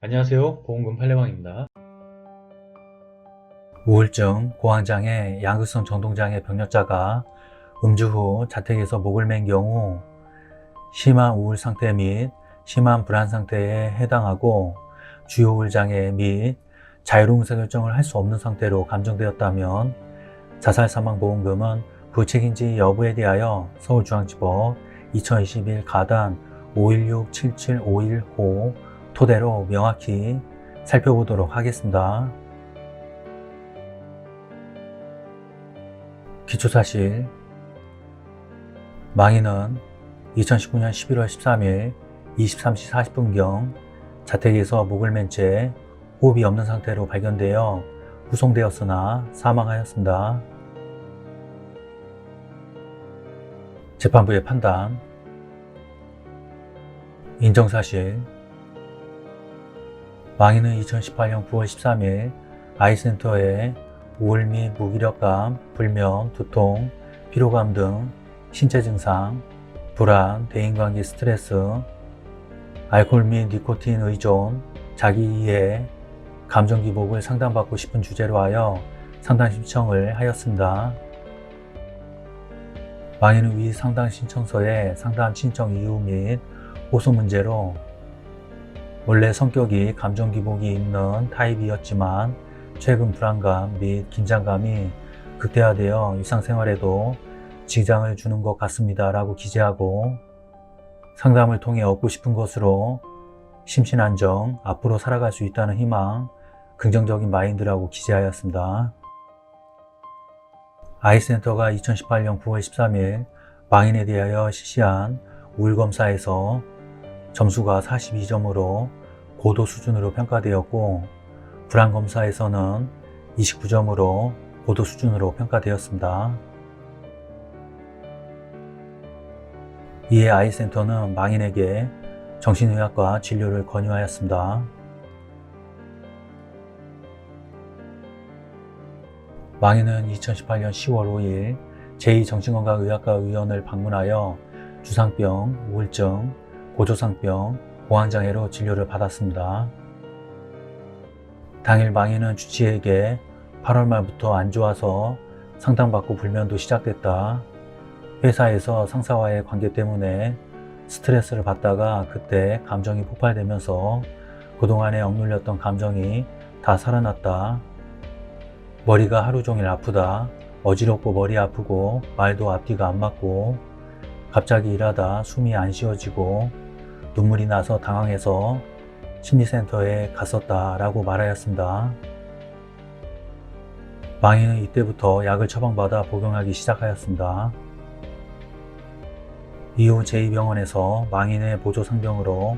안녕하세요. 보험금 팔례방입니다. 우울증, 고환장애, 양극성 정동장애 병력자가 음주 후 자택에서 목을 맨 경우 심한 우울 상태 및 심한 불안 상태에 해당하고 주요 우울 장애 및 자유로운 의사결정을 할 수 없는 상태로 감정되었다면 자살 사망 보험금은 부책인지 여부에 대하여 서울중앙지법 2021 가단 516-7751호 토대로 명확히 살펴보도록 하겠습니다. 기초사실 망인은 2019년 11월 13일 23시 40분경 자택에서 목을 맨 채 호흡이 없는 상태로 발견되어 후송되었으나 사망하였습니다. 재판부의 판단 인정사실 망인은 2018년 9월 13일 아이센터에 우울 및 무기력감, 불면, 두통, 피로감 등 신체 증상, 불안, 대인관계 스트레스, 알코올 및 니코틴 의존, 자기 이해, 감정 기복을 상담받고 싶은 주제로 하여 상담 신청을 하였습니다. 망인은 위 상담 신청서에 상담 신청 이유 및 호소 문제로 원래 성격이 감정 기복이 있는 타입이었지만 최근 불안감 및 긴장감이 극대화되어 일상생활에도 지장을 주는 것 같습니다. 라고 기재하고 상담을 통해 얻고 싶은 것으로 심신안정, 앞으로 살아갈 수 있다는 희망, 긍정적인 마인드라고 기재하였습니다. 아이센터가 2018년 9월 13일 망인에 대하여 실시한 우울검사에서 점수가 42점으로 고도 수준으로 평가되었고 불안검사에서는 29점으로 고도 수준으로 평가되었습니다. 이에 아이센터는 망인에게 정신의학과 진료를 권유하였습니다. 망인은 2018년 10월 5일 제2정신건강의학과 의원을 방문하여 주상병, 우울증, 고조상병, 고환장애로 진료를 받았습니다. 당일 망인은 주치에게 8월 말부터 안 좋아서 상담받고 불면도 시작됐다. 회사에서 상사와의 관계 때문에 스트레스를 받다가 그때 감정이 폭발되면서 그동안에 억눌렸던 감정이 다 살아났다. 머리가 하루 종일 아프다. 어지럽고 머리 아프고 말도 앞뒤가 안 맞고 갑자기 일하다 숨이 안 쉬어지고 눈물이 나서 당황해서 심리센터에 갔었다라고 말하였습니다. 망인은 이때부터 약을 처방받아 복용하기 시작하였습니다. 이후 제2병원에서 망인의 보조 상병으로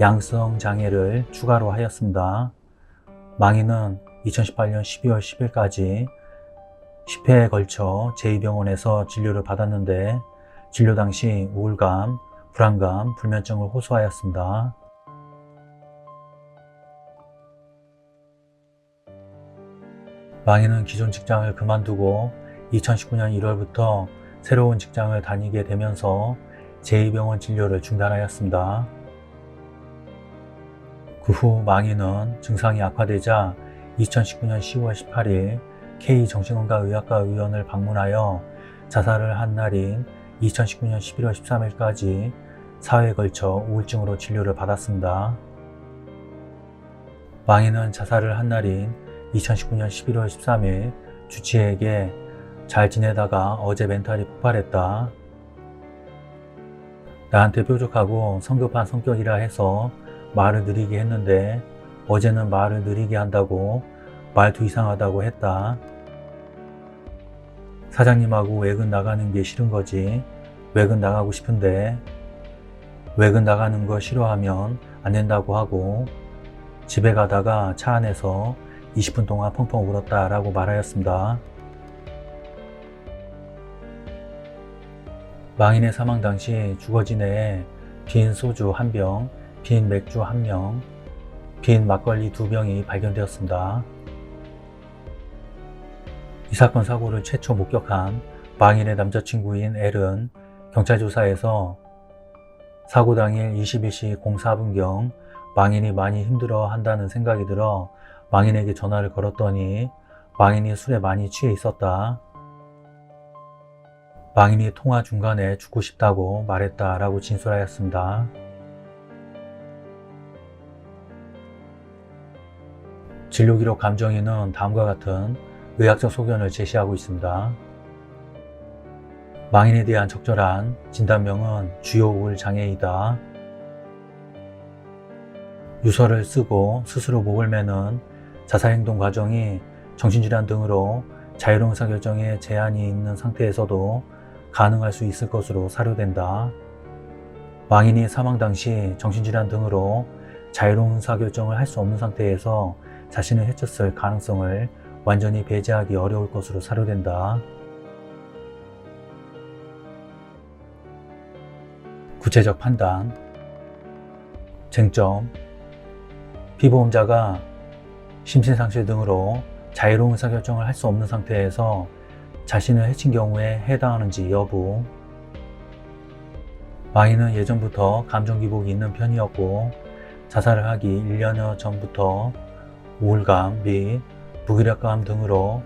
양성 장애를 추가로 하였습니다. 망인은 2018년 12월 10일까지 10회에 걸쳐 제2병원에서 진료를 받았는데 진료 당시 우울감, 불안감, 불면증을 호소하였습니다. 망인은 기존 직장을 그만두고 2019년 1월부터 새로운 직장을 다니게 되면서 제2병원 진료를 중단하였습니다. 그 후 망인은 증상이 악화되자 2019년 10월 18일 K정신건강의학과 의원을 방문하여 자살을 한 날인 2019년 11월 13일까지 4회에 걸쳐 우울증으로 진료를 받았습니다. 망인은 자살을 한 날인 2019년 11월 13일 주치에게 잘 지내다가 어제 멘탈이 폭발했다. 나한테 뾰족하고 성급한 성격이라 해서 말을 느리게 했는데 어제는 말을 느리게 한다고 말도 이상하다고 했다. 사장님하고 외근 나가는 게 싫은 거지. 외근 나가고 싶은데 외근 나가는 거 싫어하면 안 된다고 하고 집에 가다가 차 안에서 20분 동안 펑펑 울었다 라고 말하였습니다. 망인의 사망 당시 주거지내에 빈 소주 한 병, 빈 맥주 한 명, 빈 막걸리 두 병이 발견되었습니다. 이 사건 사고를 최초 목격한 망인의 남자친구인 L은 경찰 조사에서 사고 당일 21시 04분경 망인이 많이 힘들어 한다는 생각이 들어 망인에게 전화를 걸었더니 망인이 술에 많이 취해 있었다. 망인이 통화 중간에 죽고 싶다고 말했다 라고 진술하였습니다. 진료기록 감정인은 다음과 같은 의학적 소견을 제시하고 있습니다. 망인에 대한 적절한 진단명은 주요 우울 장애이다. 유서를 쓰고 스스로 목을 매는 자살행동 과정이 정신질환 등으로 자유로운 의사결정에 제한이 있는 상태에서도 가능할 수 있을 것으로 사료된다. 망인이 사망 당시 정신질환 등으로 자유로운 의사결정을 할 수 없는 상태에서 자신을 해쳤을 가능성을 완전히 배제하기 어려울 것으로 사료된다. 구체적 판단 쟁점 피보험자가 심신상실 등으로 자유로운 의사결정을 할 수 없는 상태에서 자신을 해친 경우에 해당하는지 여부. 마이는 예전부터 감정 기복이 있는 편이었고 자살을 하기 1년여 전부터 우울감 및 무기력감 등으로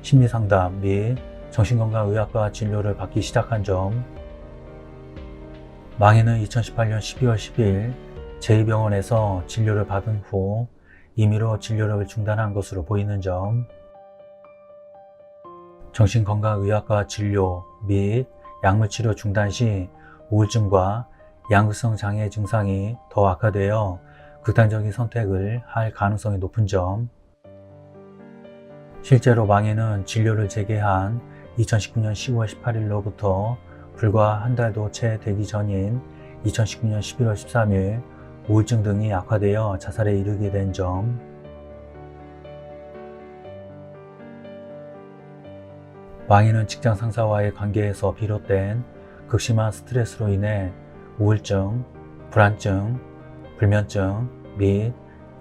심리상담 및 정신건강의학과 진료를 받기 시작한 점 망인은 2018년 12월 10일 제2병원에서 진료를 받은 후 임의로 진료를 중단한 것으로 보이는 점, 정신건강의학과 진료 및 약물치료 중단 시 우울증과 양극성 장애 증상이 더 악화되어 극단적인 선택을 할 가능성이 높은 점, 실제로 망인은 진료를 재개한 2019년 10월 18일로부터 불과 한 달도 채 되기 전인 2019년 11월 13일 우울증 등이 악화되어 자살에 이르게 된 점, 망인은 직장 상사와의 관계에서 비롯된 극심한 스트레스로 인해 우울증, 불안증, 불면증 및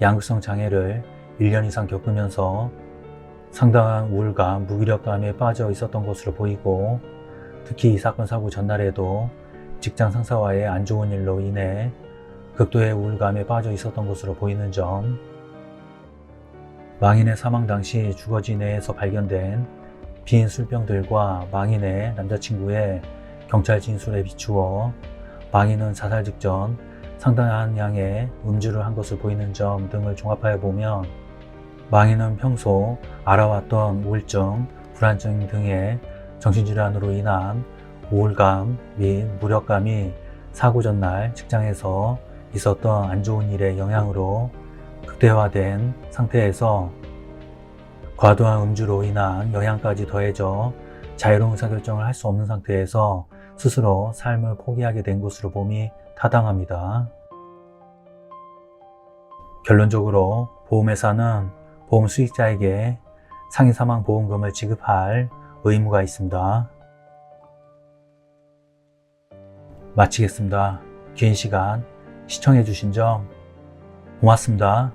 양극성 장애를 1년 이상 겪으면서 상당한 우울감, 무기력감에 빠져 있었던 것으로 보이고 특히 이 사건 사고 전날에도 직장 상사와의 안 좋은 일로 인해 극도의 우울감에 빠져 있었던 것으로 보이는 점, 망인의 사망 당시 주거지 내에서 발견된 빈 술병들과 망인의 남자친구의 경찰 진술에 비추어 망인은 자살 직전 상당한 양의 음주를 한 것을 보이는 점 등을 종합하여 보면 망인은 평소 알아왔던 우울증, 불안증 등의 정신질환으로 인한 우울감 및 무력감이 사고 전날 직장에서 있었던 안 좋은 일의 영향으로 극대화된 상태에서 과도한 음주로 인한 영향까지 더해져 자유로운 의사결정을 할 수 없는 상태에서 스스로 삶을 포기하게 된 것으로 봄이 타당합니다. 결론적으로 보험회사는 보험 수익자에게 상해 사망 보험금을 지급할 의무가 있습니다. 마치겠습니다. 긴 시간 시청해주신 점 고맙습니다.